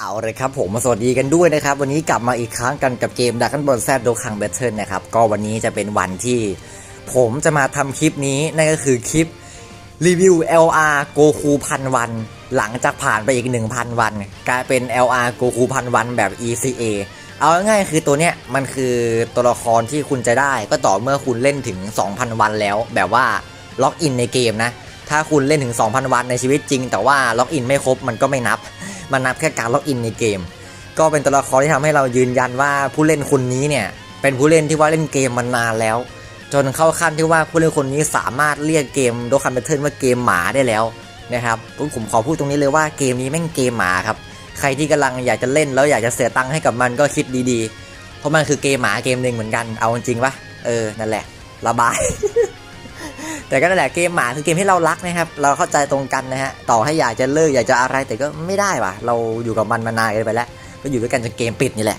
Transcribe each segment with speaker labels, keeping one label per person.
Speaker 1: เอาเลยครับผมมาสวัสดีกันด้วยนะครับ วันนี้กลับมาอีกครั้งกันกับเกมดักกันบอลแซดโดคังเบทเทิลนะครับ ก็วันนี้จะเป็นวันที่ผมจะมาทำคลิปนี้นั่นก็คือคลิปรีวิว LR โกคูพันวัน หลังจากผ่านไปอีก 1,000 วัน กลายเป็น LR โกคูพันวันแบบ ECA เอาง่ายๆคือตัวเนี้ยมันคือตัวละครที่คุณจะได้ก็ต่อเมื่อคุณเล่นถึง 2,000 วันแล้ว แบบว่าล็อกอินในเกมนะ ถ้าคุณเล่นถึง 2,000 วันในชีวิตจริง แต่ว่าล็อกอินไม่ครบมันก็ไม่นับ มันนับแค่การล็อกอินในเกม ก็เป็นตัวละครที่ทำให้เรายืนยันว่าผู้เล่นคนนี้เนี่ยเป็นผู้เล่นที่ว่าเล่นเกมมานานแล้ว จนเข้าขั้นที่ว่าผู้เล่นคนนี้สามารถเรียกเกมโดคันเบเทิลว่าเกมหมาได้แล้วนะครับผมขอพูดตรงนี้เลยว่าเกมนี้แม่งเกมหมาครับใครที่กำลังอยากจะเล่นแล้วอยากจะเสียตังค์ให้กับมันก็คิดดีๆ เพราะมันคือเกมหมาเกมหนึ่งเหมือนกัน เอาจริงปะเออ นั่นแหละ ระบาย แต่ก็นั่นแหละเกมหมาคือเกมที่เรารักนะครับ เราเข้าใจตรงกันนะฮะ ต่อให้อยากจะเลิกอยากจะอะไรแต่ก็ไม่ได้ว่ะ เราอยู่กับมันมานานเกินไปแล้ว ก็อยู่ด้วยกันจนเกมปิดนี่แหละ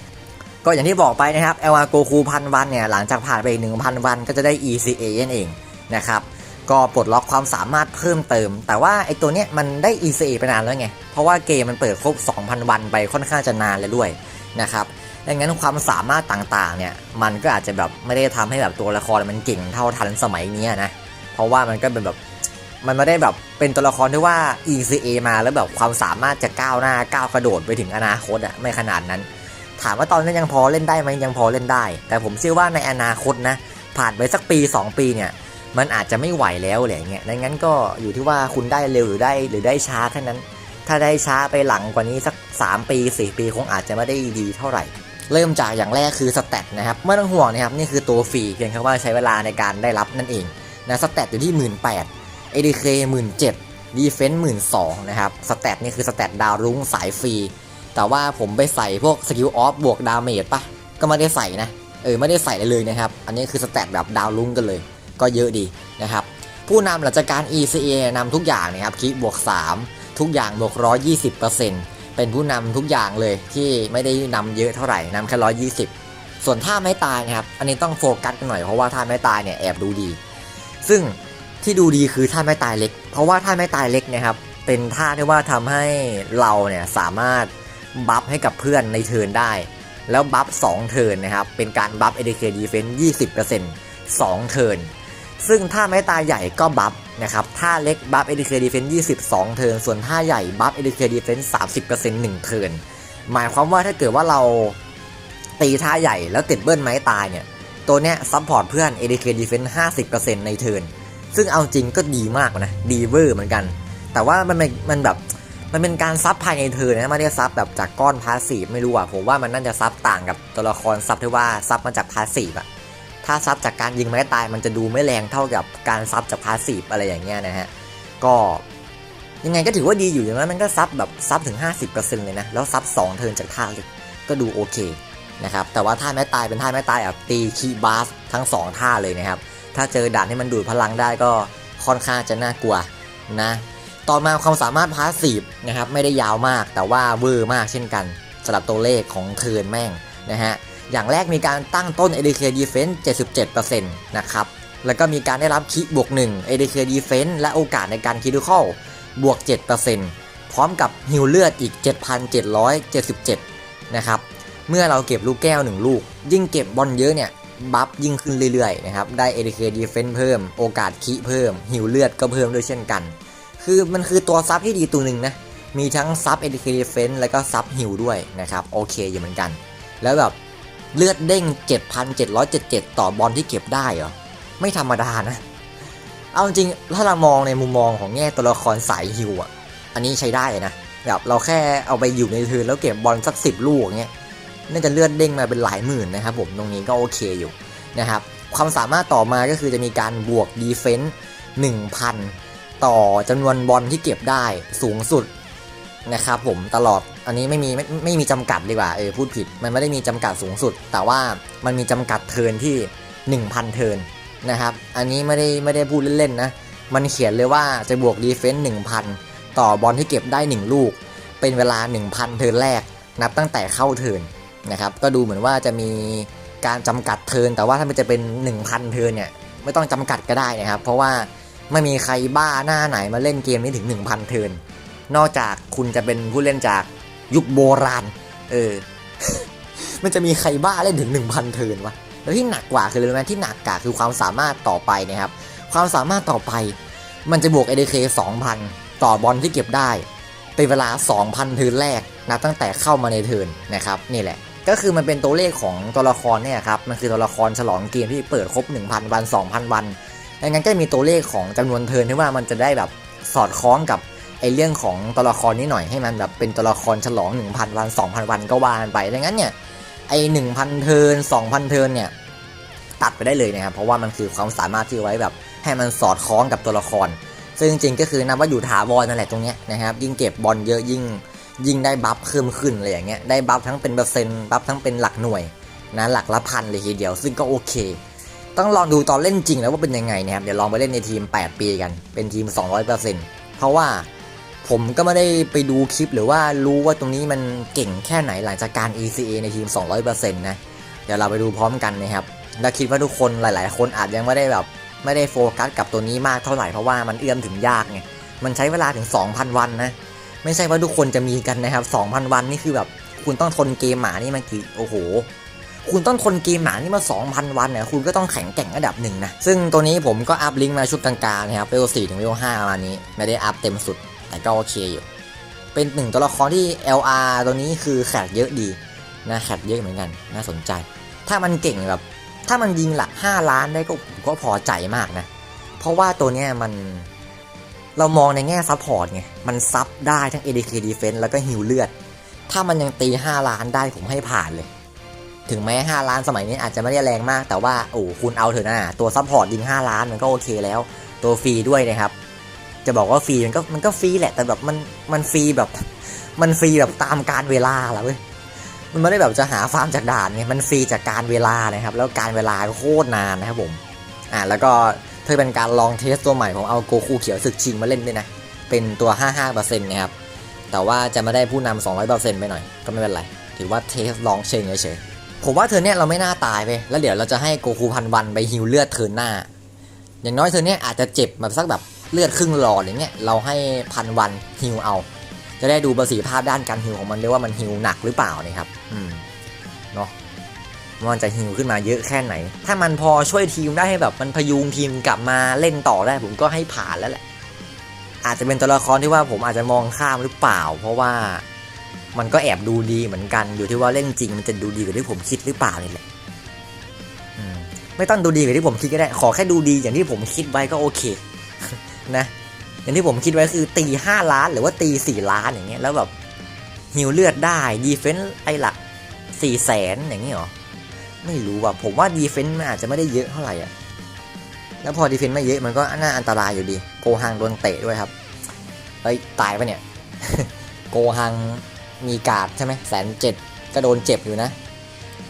Speaker 1: ก็อย่างที่บอกไปนะครับ l อ g o k u พันวันเนี่ย หลังจากผ่านไปอีกหนึ่งพันวันก็จะได้ ECA นั่นเองนะครับ ก็ปลดล็อกความสามารถเพิ่มเติม แต่ว่าไอตัวเนี้ยมันได้ ECA ไปนานแล้วไง เพราะว่าเกมมันเปิดครบ 2,000 วันไปค่อนข้างจะนานเลยด้วยนะครับ ดังนั้นความสามารถต่างๆเนี่ยมันก็อาจจะแบบไม่ได้ทำให้แบบตัวละครมันเก่งเท่าทันสมัยนี้นะเพราะว่ามันก็เป็นแบบมันไม่ได้แบบเป็นตัวละครที่ว่า ECA มาแล้วแบบความสามารถจะก้าวหน้าก้าวกระโดดไปถึงอนาคตอะไม่ขนาดนั้น ถามว่าตอนนี้ยังพอเล่นได้ไหมยังพอเล่นได้ แต่ผมเชื่อว่าในอนาคตนะผ่านไปสักปี 2 ปีเนี่ยมันอาจจะไม่ไหวแล้วอะไรเงี้ยดังนั้นก็อยู่ที่ว่าคุณได้เร็วหรือได้หรือได้ช้าแค่นั้น ถ้าได้ช้าไปหลังกว่านี้สัก 3 ปี 4 ปีคงอาจจะไม่ได้ดีเท่าไหร่ เริ่มจากอย่างแรกคือสแตทนะครับไม่ต้องห่วงนะครับนี่คือตัวฟรีเพียงแค่ว่าใช้เวลาในการได้รับนั่นเองนะสแตทอยู่ที่ 1 8 0 0 0 ADK 17,000 Defense 12,000นะครับสแตทนี่คือสแตทดาวรุ้งสายฟรี แต่ว่าผมไปใส่พวกสกิลออฟบวกดาเมจปะก็ไม่ได้ใส่นะเออไม่ได้ใส่เลยเลยนะครับ อันนี้คือสแตทแบบดาวลุ้งกันเลย ก็เยอะดีนะครับผู้นำหลังจากการ ECA นำทุกอย่างนะครับคีบวก 3 ทุกอย่างบวก 120%เป็นผู้นำทุกอย่างเลยที่ไม่ได้นำเยอะเท่าไหร่นำแค่120ส่วนท่าไม่ตายนะครับ อันนี้ต้องโฟกัสกันหน่อยเพราะว่าท่าไม่ตายเนี่ยแอบดูดี ซึ่งที่ดูดีคือท่าไม่ตายเล็ก เพราะว่าท่าไม่ตายเล็กนะครับ เป็นท่าที่ว่าทำให้เราเนี่ยสามารถบัฟให้กับเพื่อนในเทิร์นได้ แล้วบัฟ2เทิร์นนะครับ เป็นการบัฟ ADK Defense 20% 2เทิร์น ซึ่งถ้าไม้ตาใหญ่ก็บัฟนะครับถ้าเล็กบัฟ ADK Defense 22 เทิร์น ส่วนถ้าใหญ่บัฟ ADK Defense 30% 1 เทิร์น หมายความว่าถ้าเกิดว่าเราตีท่าใหญ่แล้วติดเบิ้ลไม้ตายเนี่ย ตัวเนี้ยซัพพอร์ตเพื่อน ADK Defense 50%ในเทิร์น ซึ่งเอาจริงก็ดีมากนะ ดีเวอร์เหมือนกัน แต่ว่ามันมันแบบมันเป็นการซับภายในเธอนะไม่ได้ซับแบบจากก้อนพาสซีฟไม่รู้อะผมว่ามันน่าจะซับต่างกับตัวละครซับที่ว่าซับมาจากพาสซีฟอะ ถ้าซับจากการยิงไม้ตายมันจะดูไม่แรงเท่ากับการซับจากพาสซีฟอะไรอย่างเงี้ยนะฮะ ก็ยังไงก็ถือว่าดีอยู่อย่างนั้นมันก็ซับแบบซับถึง 50%เลยนะ แล้วซับ2เทิร์นจากท่าเลยก็ดูโอเคนะครับ แต่ว่าท่าไม้ตายเป็นท่าไม้ตายแบบตีคีบาสทั้งสองท่าเลยนะครับ ถ้าเจอด่านที่มันดูดพลังได้ก็ค่อนข้างจะน่ากลัวนะ ต่อมาความสามารถพาสซีฟนะครับไม่ได้ยาวมากแต่ว่าเวอร์มากเช่นกันสำหรับตัวเลขของเทิร์นแม่งนะฮะ อย่างแรกมีการตั้งต้น ADK Defense 77%นะครับ แล้วก็มีการได้รับคิบวก 1 ADK Defense และโอกาสในการคิดิคอลบวก 7%พร้อมกับฮิลเลือดอีก 7,777 นะครับ เมื่อเราเก็บลูกแก้ว 1 ลูก ยิ่งเก็บบอลเยอะเนี่ยบัฟยิ่งขึ้นเรื่อยๆนะครับ ได้ ADK Defense เพิ่ม โอกาสคิเพิ่มฮิลเลือดก็เพิ่มด้วยเช่นกัน คือมันคือตัวซับที่ดีตัวหนึ่งนะ มีทั้งซับ ADK Defense แล้วก็ซับฮิลด้วยนะครับ โอเคอยู่เหมือนกัน แล้วแบบ เลือดเด้ง 7,777 ต่อบอลที่เก็บได้เหรอ ไม่ธรรมดานะ เอาจริงถ้าเรามองในมุมมองของแง่ตัวละครสายฮิลอะ อันนี้ใช้ได้นะ แบบเราแค่เอาไปอยู่ในเทิร์นแล้วเก็บบอลสักสิบลูกเงี้ย น่าจะเลือดเด้งมาเป็นหลายหมื่นนะครับผม ตรงนี้ก็โอเคอยู่นะครับ ความสามารถต่อมาก็คือจะมีการบวกดีเฟนส์1,000 ต่อจำนวนบอลที่เก็บได้สูงสุด นะครับผมตลอดอันนี้ไม่มีไม่ไม่มีจำกัดดีกว่าเออพูดผิด มันไม่ได้มีจำกัดสูงสุด แต่ว่ามันมีจำกัดเทินที่ 1,000 เทินนะครับ อันนี้ไม่ได้ไม่ได้พูดเล่นๆนะ มันเขียนเลยว่าจะบวกดีเฟนส์1,000 ต่อบอลที่เก็บได้ 1 ลูก เป็นเวลา 1,000 เทินแรก นับตั้งแต่เข้าเทินนะครับ ก็ดูเหมือนว่าจะมีการจำกัดเทิน แต่ว่าถ้ามันจะเป็น 1,000 เทินเนี่ยไม่ต้องจำกัดก็ได้นะครับ เพราะว่าไม่มีใครบ้าหน้าไหนมาเล่นเกมนี้ถึง 1,000 เทิน นอกจากคุณจะเป็นผู้เล่นจากยุคโบราณ เออ มันจะมีใครบ้าเล่นถึง 1,000 เทิร์นวะ แล้วที่หนักกว่าคืออะไรรู้ไหมที่หนักกว่าคือความสามารถต่อไปนะครับ ความสามารถต่อไป มันจะบวก ADK 2,000 ต่อบอลที่เก็บได้ เป็นเวลา 2,000 เทิร์นแรกนับตั้งแต่เข้ามาในเทิร์นนะครับ นี่แหละ ก็คือมันเป็นตัวเลขของตัวละครเนี่ยครับ มันคือตัวละครฉลองเกมที่เปิดครบ 1,000 วัน 2,000 วันดังนั้นก็มีตัวเลขของจำนวนเทิร์นที่ว่ามันจะได้แบบสอดคล้องกับ ไอเรื่องของตัวละครนี้หน่อยให้มันแบบเป็นตัวละครฉลอง 1,000 วัน 2,000 วันก็ว่ากันไปดังนั้นเนี่ยไอ1,000เทิร์น2,000เทิร์นเนี่ยตัดไปได้เลยนะครับเพราะว่ามันคือความสามารถที่ไว้แบบให้มันสอดคล้องกับตัวละคร ซึ่งจริงก็คือนับว่าอยู่ถาวรนั่นแหละตรงเนี้ยนะครับยิ่งเก็บบอลเยอะยิ่งยิ่งได้บัฟเพิ่มขึ้นอะไรอย่างเงี้ยได้บัฟทั้งเป็นเปอร์เซ็นต์บัฟทั้งเป็นหลักหน่วยนะหลักละพันเลยทีเดียว ซึ่งก็โอเค ต้องลองดูตอนเล่นจริงแล้วว่าเป็นยังไงนะครับเดี๋ยวลองไปเล่นในทีม 8 ปีกันเป็นทีม 200%เพราะว่า ผมก็ไม่ได้ไปดูคลิปหรือว่ารู้ว่าตรงนี้มันเก่งแค่ไหนหลังจากการ ECA ในทีม 200%นะ เดี๋ยวเราไปดูพร้อมกันนะครับ และคิดว่าทุกคนหลาย ๆ คนอาจยังไม่ได้แบบไม่ได้โฟกัสกับตัวนี้มากเท่าไหร่เพราะว่ามันเอื้อมถึงยากไง มันใช้เวลาถึง 2,000 วันนะ ไม่ใช่ว่าทุกคนจะมีกันนะครับ 2,000 วันนี่คือแบบคุณต้องทนเกมหมานี่มันกี่โอ้โหคุณต้องทนเกมหมานี่มา 2,000 วันเนี่ย คุณก็ต้องแข็งแกร่งระดับหนึ่งนะ ซึ่งตัวนี้ผมก็อัพลิงก์มาชุดกลางๆนะครับเวล4ถึงเวล5ประมาณนี้ ไม่ได้อัพเต็มสุด แต่ก็โอเคอยู่ เป็นหนึ่งตัวละครที่ LR ตัวนี้คือแขกเยอะดีนะแขกเยอะเหมือนกันน่าสนใจ ถ้ามันเก่งแบบถ้ามันยิงหลัก 5 ล้านได้ก็ผมก็พอใจมากนะ เพราะว่าตัวเนี้ยมันเรามองในแง่ซับพอร์ตไง มันซับได้ทั้ง ADK Defense แล้วก็ฮิวเลือด ถ้ามันยังตี 5 ล้านได้ผมให้ผ่านเลย ถึงแม้ 5 ล้านสมัยนี้อาจจะไม่ได้แรงมาก แต่ว่า โอ้คุณเอาเถอะนะ ตัวซับพอร์ตยิง 5 ล้านมันก็โอเคแล้ว ตัวฟรีด้วยนะครับ จะบอกว่าฟรีมันก็มันก็ฟรีแหละ แต่แบบมันมันฟรีแบบ มันฟรีแบบตามการเวลาแล้วเว้ยมันไม่ได้แบบจะหาฟาร์มจากด่านไงมันฟรีจากการเวลานะครับ แล้วการเวลาโคตรนานนะครับผมอ่าแล้วก็เพื่อเป็นการลองเทสตัวใหม่ผมเอาโกคูเขียวศึกชิงมาเล่นด้วยนะเป็นตัว 55%นะครับแต่ว่าจะไม่ได้ผู้นำ200%ไปหน่อยก็ไม่เป็นไร ถือว่าเทสลองเชิงเฉยๆผมว่าเธอเนี่ยเราไม่น่าตายไปแล้วเดี๋ยวเราจะให้โกคูพันวันไปฮิวเลือดเทิร์นหน้า อย่างน้อยเธอเนี่ยอาจจะเจ็บแบบสักแบบ เลือดครึ่งหลอดอย่างเงี้ยเราให้พันวันฮิวเอา จะได้ดูประสิทธิภาพด้านการฮิวของมันด้วยว่ามันฮิวหนักหรือเปล่านะครับ อืมเนาะมันจะฮิวขึ้นมาเยอะแค่ไหน ถ้ามันพอช่วยทีมได้ให้แบบมันพยุงทีมกลับมาเล่นต่อได้ ผมก็ให้ผ่านแล้วแหละ อาจจะเป็นตัวละครที่ว่าผมอาจจะมองข้ามหรือเปล่า เพราะว่ามันก็แอบดูดีเหมือนกัน อยู่ที่ว่าเล่นจริงมันจะดูดีกว่าที่ผมคิดหรือเปล่านี่แหละอืมไม่ต้องดูดีกว่าที่ผมคิดก็ได้ ขอแค่ดูดีอย่างที่ผมคิดไว้ก็โอเค นะอย่างที่ผมคิดไว้คือตีห้าล้านหรือว่าตีสี่ล้านอย่างเงี้ยแล้วแบบฮิวเลือดได้ดีเฟนส์ไอหลักสี่แสนอย่างนี้หรอ ไม่รู้ว่ะผมว่าดีเฟนต์มันอาจจะไม่ได้เยอะเท่าไหร่อะแล้วพอดีเฟนต์ไม่เยอะมันก็น่าอันตรายอยู่ดี โกฮังโดนเตะด้วยครับเฮ้ยตายปะเนี่ย โกฮังมีกาดใช่ไหมแสนเจ็ดก็โดนเจ็บอยู่นะ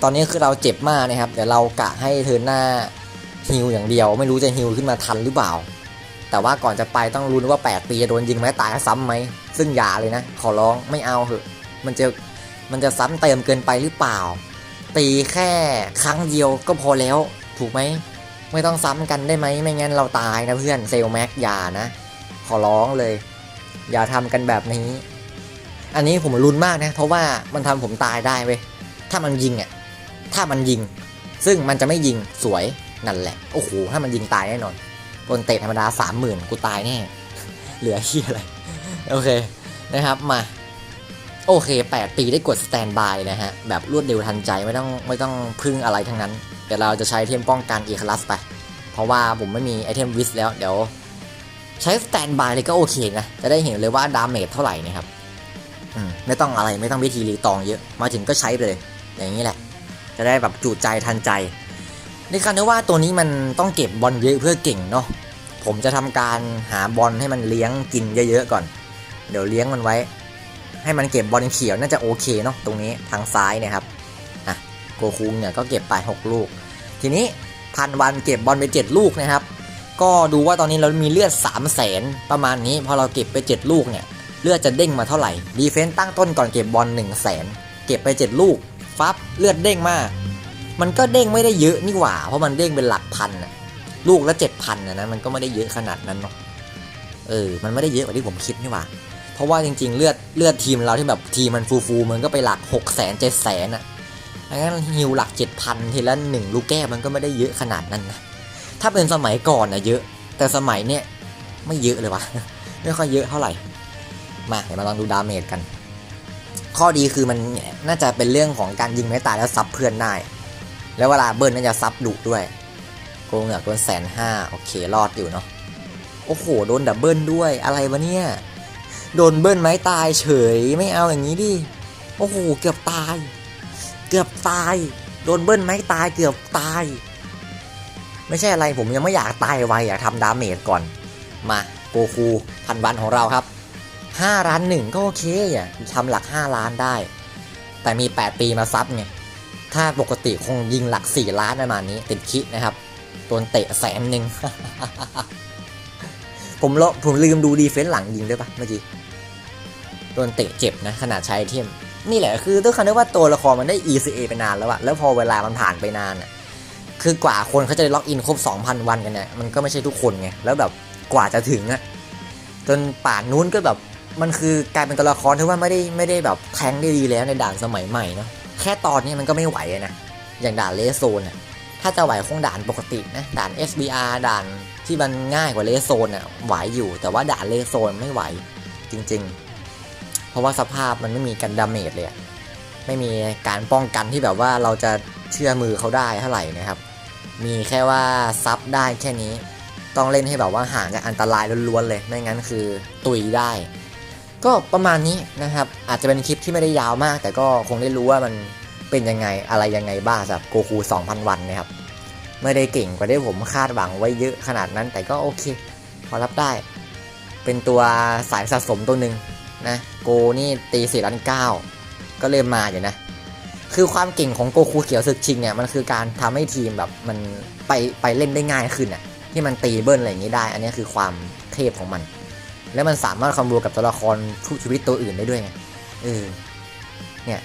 Speaker 1: ตอนนี้คือเราเจ็บมากนะครับเดี๋ยวเรากะให้เทิร์นหน้าฮิวอย่างเดียว ไม่รู้จะฮิวขึ้นมาทันหรือเปล่า แต่ว่าก่อนจะไปต้องรู้ว่า 8 ปีจะโดนยิงไหมตายซ้ำไหม ซึ่งอย่าเลยนะ ขอร้องไม่เอาเหอะ มันจะมันจะซ้ำเติมเกินไปหรือเปล่า ตีแค่ครั้งเดียวก็พอแล้ว ถูกไหม ไม่ต้องซ้ำกันได้ไหม ไม่งั้นเราตายนะเพื่อนเซลแม็กอย่านะ ขอร้องเลย อย่าทำกันแบบนี้ อันนี้ผมรุนมากนะ เพราะว่ามันทำผมตายได้เว้ย ถ้ามันยิงอะ ถ้ามันยิง ซึ่งมันจะไม่ยิงสวยนั่นแหละ โอ้โห ถ้ามันยิงตายแน่นอน โดนเตะธรรมดาสามหมื่นกูตายแน่ เหลือเฮียอะไร โอเคนะครับมา โอเค 8 ปีได้กดสแตนบายนะฮะ แบบรวดเร็วทันใจไม่ต้องไม่ต้องพึ่งอะไรทั้งนั้นเดี๋ยวเราจะใช้ไอเทมป้องกันอีคลัสไป เพราะว่าผมไม่มีไอเทมวิสแล้วเดี๋ยว ใช้สแตนบายเลยก็โอเคนะ จะได้เห็นเลยว่าดาเมจเท่าไหร่นะครับอืมไม่ต้องอะไรไม่ต้องวิธีรีตองเยอะ มาถึงก็ใช้ไปเลย อย่างนี้แหละ จะได้แบบจุใจทันใจ ในคันที่ว่าตัวนี้มันต้องเก็บบอลเยอะเพื่อเก่งเนาะผมจะทำการหาบอลให้มันเลี้ยงกินเยอะๆก่อน เดี๋ยวเลี้ยงมันไว้ ให้มันเก็บบอลเขียวน่าจะโอเคเนาะตรงนี้ทางซ้ายเนะครับอะโกคุงเนี่ยก็เก็บไป 6 ลูก ทีนี้พันวันเก็บบอลไป 7 ลูกนะครับ ก็ดูว่าตอนนี้เรามีเลือด 3 0 0แสนประมาณนี้ พอเราเก็บไป 7 ลูกเนี่ยเลือดจะเด้งมาเท่าไหร่ดีเฟนต์ตั้งต้นก่อนเก็บบอล1 0 0 0 0แสนเก็บไป 7 ลูก ฟับเลือดเด้งมาก มันก็เด้งไม่ได้เยอะนี่หว่า เพราะมันเด้งเป็นหลักพันอะลูกละเจ็ดพันนะนะมันก็ไม่ได้เยอะขนาดนั้นเนาะเออ มันไม่ได้เยอะกว่าที่ผมคิดนี่หว่า เพราะว่าจริง ๆ เลือดเลือดทีมเราที่แบบทีมมันฟูฟูมันก็ไปหลัก6 0 0 0 0 7 0 0 0 0อะงั้นฮิวหลัก7,000ทีละหนึ่งลูกแก้วมันก็ไม่ได้เยอะขนาดนั้นนะ ถ้าเป็นสมัยก่อนนะเยอะ แต่สมัยเนี้ยไม่เยอะเลยวะไม่ค่อยเยอะเท่าไหร่ มาเดี๋ยวมาลองดูดาเมจกัน ข้อดีคือมันน่าจะเป็นเรื่องของการยิงไม่ตายแล้วซับเพื่อนได้ แล้วเวลาเบิร์นน่าจะซับดุด้วยโกงเหงือกโดนแสนห้าโอเครอดอยู่เนาะโอ้โหโดนดับเบิลด้วยอะไรวะเนี่ยโดนเบิลไม้ตายเฉยไม่เอาอย่างนี้ดิโอ้โหเกือบตาย เกือบตาย โดนเบิลไม้ตายเกือบตาย ไม่ใช่อะไรผมยังไม่อยากตายไวอยากทำดาเมจก่อนมาโกคูพันวันของเราครับ5ล้านหนึ่งก็โอเคอะทำหลัก 5 ล้านได้ แต่มี 8 ปีมาซับไง ถ้าปกติคงยิงหลัก 4 ล้านประมาณนี้ ติดคิดนะครับโดนเตะแสนหนึ่งผมเลผมลืมดูดีเฟนส์หลังยิงด้วยปะเมื่อกี้โดนเตะเจ็บนะ ขนาดใช้ไอเทมนี่แหละคือต้องคันได้ว่าตัวละครมันได้ ECA ไปนานแล้วอะแล้วพอเวลามันผ่านไปนานอะคือกว่าคนเขาจะได้ล็อกอินครบ 2,000 วันกันเนี่ยมันก็ไม่ใช่ทุกคนไงแล้วแบบกว่าจะถึงอะจนป่านนู้นก็แบบมันคือกลายเป็นตัวละครที่ว่าไม่ได้ไม่ได้แบบแทงได้ดีแล้วในด่านสมัยใหม่เนาะ แค่ตอนนี้มันก็ไม่ไหวนะ อย่างด่านเลสโซนอะถ้าจะไหวคงด่านปกตินะ ด่าน SBR ด่านที่มันง่ายกว่าเลสโซนอะไหวอยู่แต่ว่าด่านเลสโซนไม่ไหวจริง ๆ เพราะว่าสภาพมันไม่มีกันดาเมจเลยไม่มีการป้องกันที่แบบว่าเราจะเชื่อมือเขาได้เท่าไหร่นะครับ มีแค่ว่าซับได้แค่นี้ ต้องเล่นให้แบบว่าห่างจากอันตรายล้วนๆเลย ไม่งั้นคือตุยได้ ก็ประมาณนี้นะครับ อาจจะเป็นคลิปที่ไม่ได้ยาวมาก แต่ก็คงได้รู้ว่ามันเป็นยังไงอะไรยังไงบ้างสำหรับโกคู 2,000 วันนะครับ ไม่ได้เก่งกว่าที่ผมคาดหวังไว้เยอะขนาดนั้น แต่ก็โอเค พอรับได้ เป็นตัวสายสะสมตัวหนึ่งนะ โกนี่ตี4ล้านเก้าก็เริ่มมาอยู่นะ คือความเก่งของโกคูเขียวศึกชิงเนี่ยมันคือการทำให้ทีมแบบมันไปไปเล่นได้ง่ายขึ้นอะที่มันตีเบิ้ลอะไรอย่างนี้ได้ อันนี้คือความเทพของมัน แล้วมันสามารถคอมโบกับตัวละครทุกชีวิตตัวอื่นได้ด้วยไงเออเนี่ย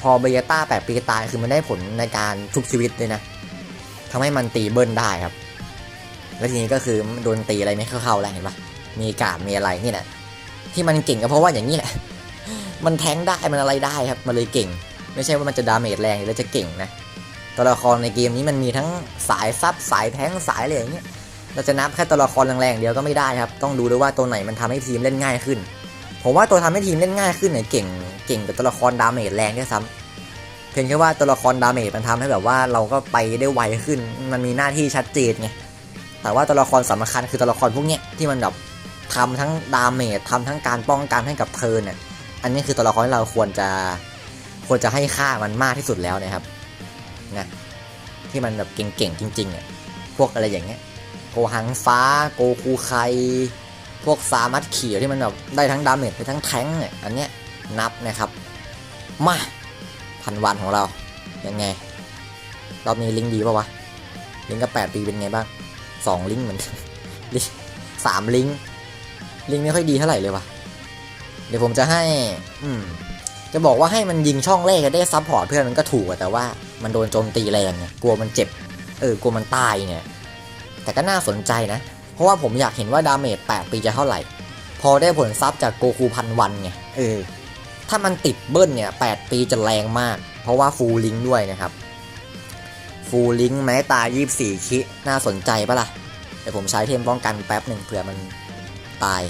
Speaker 1: พอเบยต้าแปดปีตายคือมันได้ผลในการทุกชีวิตเลยนะทำให้มันตีเบิ้ลได้ครับ แล้วทีนี้ก็คือโดนตีอะไรไม่เข้าๆแล้วเห็นปะมีกาดมีอะไรนี่แหละที่มันเก่งก็เพราะว่าอย่างนี้แหละมันแทงได้มันอะไรได้ครับ มันเลยเก่ง ไม่ใช่ว่ามันจะดาเมจแรงแล้วจะเก่งนะตัวละครในเกมนี้มันมีทั้งสายซับสายแทงสายอะไรอย่างเงี้ย เราจะนับแค่ตัวละครแรงๆเดียวก็ไม่ได้ครับ ต้องดูด้วยว่าตัวไหนมันทำให้ทีมเล่นง่ายขึ้น ผมว่าตัวทำให้ทีมเล่นง่ายขึ้นเนี่ยเก่งเก่งกับตัวละครดาเมจแรงด้วยซ้ำเพียงแค่ว่าตัวละครดาเมจมันทำให้แบบว่าเราก็ไปได้ไวขึ้น มันมีหน้าที่ชัดเจนไงแต่ว่าตัวละครสำคัญคือตัวละครพวกเนี้ยที่มันแบบทำทั้งดาเมจทำทั้งการป้องกันให้กับเธอเนี่ยอันนี้คือตัวละครที่เราควรจะควรจะให้ค่ามันมากที่สุดแล้วนะครับนะที่มันแบบเก่งๆจริงๆเนี่ยพวกอะไรอย่างเงี้ย โกหังฟ้า โกคูไค พวกซามัตเขียวที่มันแบบได้ทั้งดาเมจได้ทั้งแทงเนี่ยอันเนี้ยนับนะครับ มา พันวันของเรา ยังไง รอบนี้ลิงดีป่าวะ ลิงกับแปดปีเป็นไงบ้างสองลิงเหมือนลิงสามลิงลิงไม่ค่อยดีเท่าไหร่เลยวะเดี๋ยวผมจะให้ อืม จะบอกว่าให้มันยิงช่องแรกจะได้ซับพอร์ตเพื่อนมันก็ถูกแต่ว่ามันโดนโจมตีแรงไงกลัวมันเจ็บ เออกลัวมันตายเนี่ย แต่ก็น่าสนใจนะ เพราะว่าผมอยากเห็นว่าดาเมจ8ปีจะเท่าไหร่ พอได้ผลซับจากโกคูพันวันไงเออถ้ามันติดเบิ้ลเนี่ย 8 ปีจะแรงมาก เพราะว่าฟูลลิงด้วยนะครับ ฟูลลิงแม้ตาย24 คิ น่าสนใจปะล่ะเดี๋ยวผมใช้เทมป้องกันแป๊บหนึ่งเผื่อมันตาย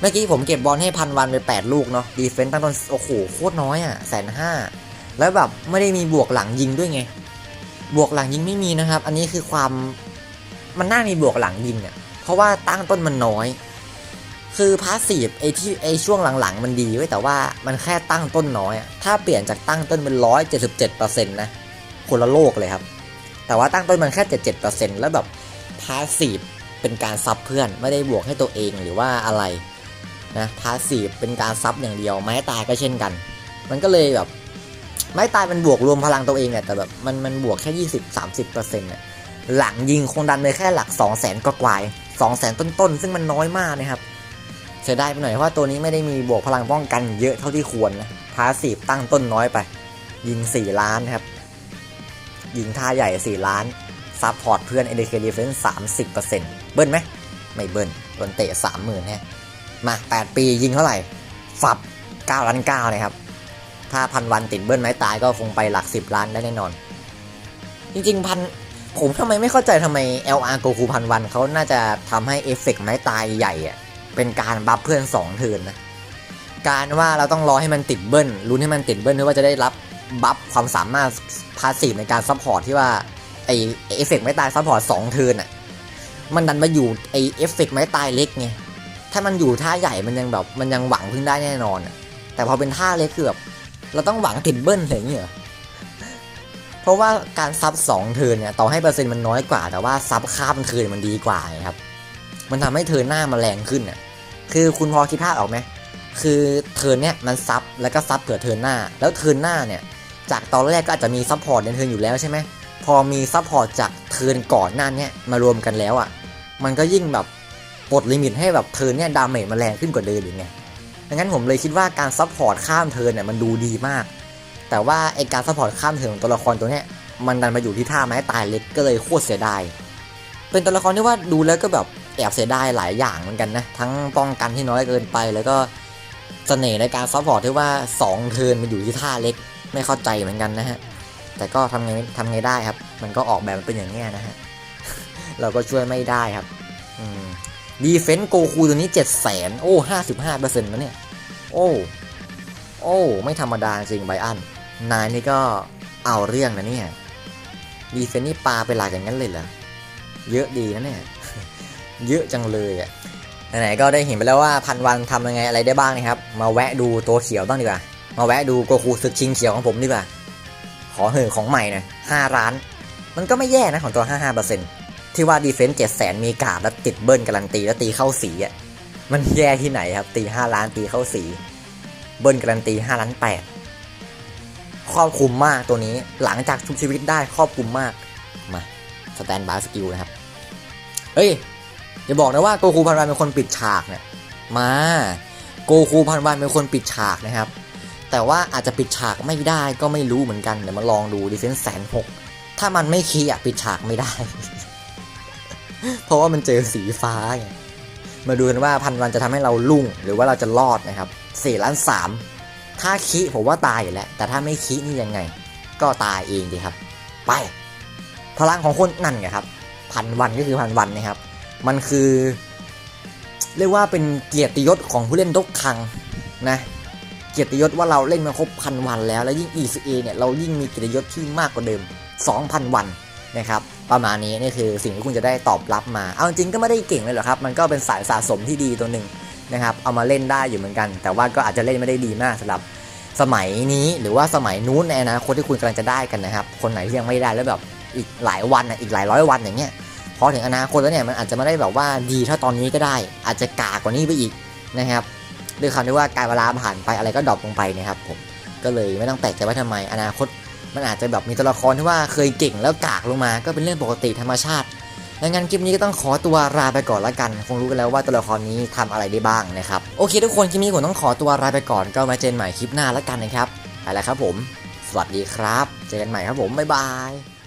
Speaker 1: เมื่อกี้ผมเก็บบอลให้พันวันไป 8 ลูกเนาะดีเฟนต์ตั้งต้นโอ้โหโคตรน้อยอะ่ะแสนห้าแล้วแบบไม่ได้มีบวกหลังยิงด้วยไง บวกหลังยิงไม่มีนะครับ อันนี้คือความ มันน่ามีบวกหลังยิงอะ่ะเพราะว่าตั้งต้นมันน้อย คือพาสซีฟไอที่ไอช่วงหลังๆ มันดีไว้แต่ว่ามันแค่ตั้งต้นน้อย ถ้าเปลี่ยนจากตั้งต้นเป็นร้อยเจ็ดสิบเจ็ดเปอร์เซ็นต์นะคนละโลกเลยครับ แต่ว่าตั้งต้นมันแค่เจ็ดเจ็ดเปอร์เซ็นต์แล้วแบบพาสซีฟเป็นการซับเพื่อนไม่ได้บวกให้ตัวเองหรือว่าอะไรนะพาสซีฟเป็นการซับอย่างเดียว ไม้ตายก็เช่นกัน มันก็เลยแบบไม้ตายมันบวกรวมพลังตัวเองแหละแต่แบบมันมันบวกแค่ยี่สิบสามสิบเปอร์เซ็นต์เนี่ย หลังยิงคงดันไปแค่หลักสองแสนกว่าสองแสนต้นๆ ซึ่งมันน้อยมากนะครับเสียดายไปหน่อยเพราะว่าตัวนี้ไม่ได้มีบวกพลังป้องกันเยอะเท่าที่ควรนะพาสีตั้งต้นน้อยไป ยิงสี่ล้านนะครับ ยิงท่าใหญ่สี่ล้านซัพพอร์ตเพื่อนเอเดเคดีเฟนสามสิบเปอร์เซ็นต์เบิ้ลไหมไม่เบิ้ลโดนเตะสามหมื่นฮะมา 8 ปียิงเท่าไหร่ฝับ9ล้าน9นะครับ ถ้าพันวันติดเบิ้ลไม้ตายก็คงไปหลัก 10 ล้านได้แน่นอน จริงๆพัน ผมทำไมไม่เข้าใจทำไม LR โกคูพันวันเขาน่าจะทำให้เอฟเฟกต์ไม้ตายใหญ่อะเป็นการบัฟเพื่อน2เทินนะ การว่าเราต้องรอให้มันติดเบิ้ลลุ้นให้มันติดเบิ้ลเพื่อว่าจะได้รับบัฟความสามารถพาสซีฟในการซัพพอร์ตที่ว่าไอเอฟเฟกต์ไม้ตายซัพพอร์ตสองเทินอะมันดันมาอยู่ไอเอฟเฟกต์ไม้ตายเล็กไงถ้ามันอยู่ท่าใหญ่มันยังแบบมันยังหวังพึ่งได้แน่นอนอะแต่พอเป็นท่าเล็กคือแบบเราต้องหวังติดเบิ้ลอะไรอย่างเงี้ย รอเพราะว่าการซับสองเทิร์นเนี่ยต่อให้เปอร์เซ็นต์มันน้อยกว่า แต่ว่าซับข้ามเทิร์นมันดีกว่าไงครับมันทำให้เทิร์นหน้ามันแรงขึ้นอะคือคุณพอคิดภาพออกไหมคือเทิร์นเนี่ยมันซับแล้วก็ซับเผื่อเทิร์นหน้า แล้วเทิร์นหน้าเนี่ยจากตอนแรกก็อาจจะมีซัพพอร์ตในเทิร์นอยู่แล้วใช่ไหมพอมีซัพพอร์ตจากเทิร์นก่อนหน้านี่ยมารวมกันแล้วอะ่ะมันก็ยิ่งแบบปลดลิมิตให้แบบเทิร์นเนี่ยดาเมจมันแรงขึ้นกว่าเดิมอีกไงดังนั้นผมเลยคิดว่าการซัพพอร์ตข้ามเทิร์นเนี่ยมันดูดีมาก แต่ว่าไอการซัพพอร์ตข้ามเทินของตัวละครตัวเนี้ยมันดันมาอยู่ที่ท่าไม้ตายเล็กก็เลยโคตรเสียดายเป็นตัวละครที่ว่าดูแล้วก็แบบแอบเสียดายหลายอย่างเหมือนกันนะ ทั้งป้องกันที่น้อยเกินไป แล้วก็เสน่ห์ในการซัพพอร์ตที่ว่า 2 เทินมันอยู่ที่ท่าเล็กไม่เข้าใจเหมือนกันนะฮะ แต่ก็ทำไงทำไงได้ครับ มันก็ออกแบบมาเป็นอย่างนี้นะฮะ เราก็ช่วยไม่ได้ครับดีเฟนต์โกคูตัวนี้7 0 0 0 0โอ้ห้าสิบห้าเปอร์เซ็นต์แล้วเนี่ย โอ้ โอ้ ไม่ธรรมดาจริงไบอัน นายนี่ก็เอาเรื่องนะเนี่ยดีเฟนนี่ปลาไปหลักอย่างนั้นเลยเหรอ เยอะดีนะเนี่ย เยอะจังเลยอะ ไหนๆก็ได้เห็นไปแล้วว่าพันวันทำยังไงอะไรได้บ้างนะครับ มาแวะดูตัวเขียวบ้างดีกว่า มาแวะดูโกคูศึกชิงเขียวของผมดีกว่า ขอเหอของใหม่น่อยห้าล้าน มันก็ไม่แย่นะของตัว 55เปอร์เซ็นที่ว่าดีเฟนส์เจ็ดแสนมีกาดแล้วติดเบิ้ลการันตีแล้วตีเข้าสีอะ มันแย่ที่ไหนครับ ตี 5 ล้านตีเข้าสี เบิ้ลการันตี 5 ล้าน8 ครอบคลุมมากตัวนี้หลังจากชุบชีวิตได้ครอบคลุมมากมาสแตนบายสกิลนะครับเฮ้ยอย่าบอกนะว่าโกคูพันวันเป็นคนปิดฉากเนี่ยมาโกคูพันวันเป็นคนปิดฉากนะครับ แต่ว่าอาจจะปิดฉากไม่ได้ก็ไม่รู้เหมือนกันเดี๋ยวมาลองดูดิเฟนส์แสนหกถ้ามันไม่คีย์อะปิดฉากไม่ได้ เพราะว่ามันเจอสีฟ้าไงมาดูกันว่าพันวันจะทำให้เราลุ่งหรือว่าเราจะรอดนะครับสี่ล้านสาม ถ้าคีผมว่าตายอยู่แล้ว แต่ถ้าไม่คีนี่ยังไง ก็ตายเองดีครับ ไป พลังของคนนั่นไงครับ พันวันก็คือพันวันนะครับ มันคือ เรียกว่าเป็นเกียรติยศของผู้เล่นดกครั้งนะ เกียรติยศว่าเราเล่นมาครบพันวันแล้ว แล้วยิ่ง ECA เนี่ยเรายิ่งมีเกียรติยศที่มากกว่าเดิม 2,000 วันนะครับประมาณนี้นี่คือสิ่งที่คุณจะได้ตอบรับมา เอาจริงก็ไม่ได้เก่งเลยหรอกครับ มันก็เป็นสายสะสมที่ดีตัวหนึ่ง นะครับ เอามาเล่นได้อยู่เหมือนกัน แต่ว่าก็อาจจะเล่นไม่ได้ดีมากสำหรับสมัยนี้หรือว่าสมัยนู้นในอนาคตที่คุณกำลังจะได้กันนะครับ คนไหนที่ยังไม่ได้แล้วแบบอีกหลายวันนะอีกหลายร้อยวันอย่างเงี้ยพอถึงอนาคตแล้วเนี่ยมันอาจจะไม่ได้แบบว่าดีเท่าตอนนี้ก็ได้ อาจจะกากว่านี้ไปอีกนะครับด้วยคำที่ว่าการเวลาผ่านไปอะไรก็ดรอปลงไปนะครับผมก็เลยไม่ต้องแปลกใจว่าทำไมอนาคต มันอาจจะแบบมีตัวละครที่ว่าเคยเก่งแล้วกากลงมาก็เป็นเรื่องปกติธรรมชาติ ดังนั้นคลิปนี้ก็ต้องขอตัวลาไปก่อนละกัน คงรู้กันแล้วว่าตัวละครนี้ทำอะไรได้บ้างนะครับ โอเคทุกคนคลิปนี้ผมต้องขอตัวลาไปก่อน ก็มาเจอกันใหม่คลิปหน้าละกันนะครับ ไปแล้วครับผม สวัสดีครับ เจอกันใหม่ครับผม บ๊ายบาย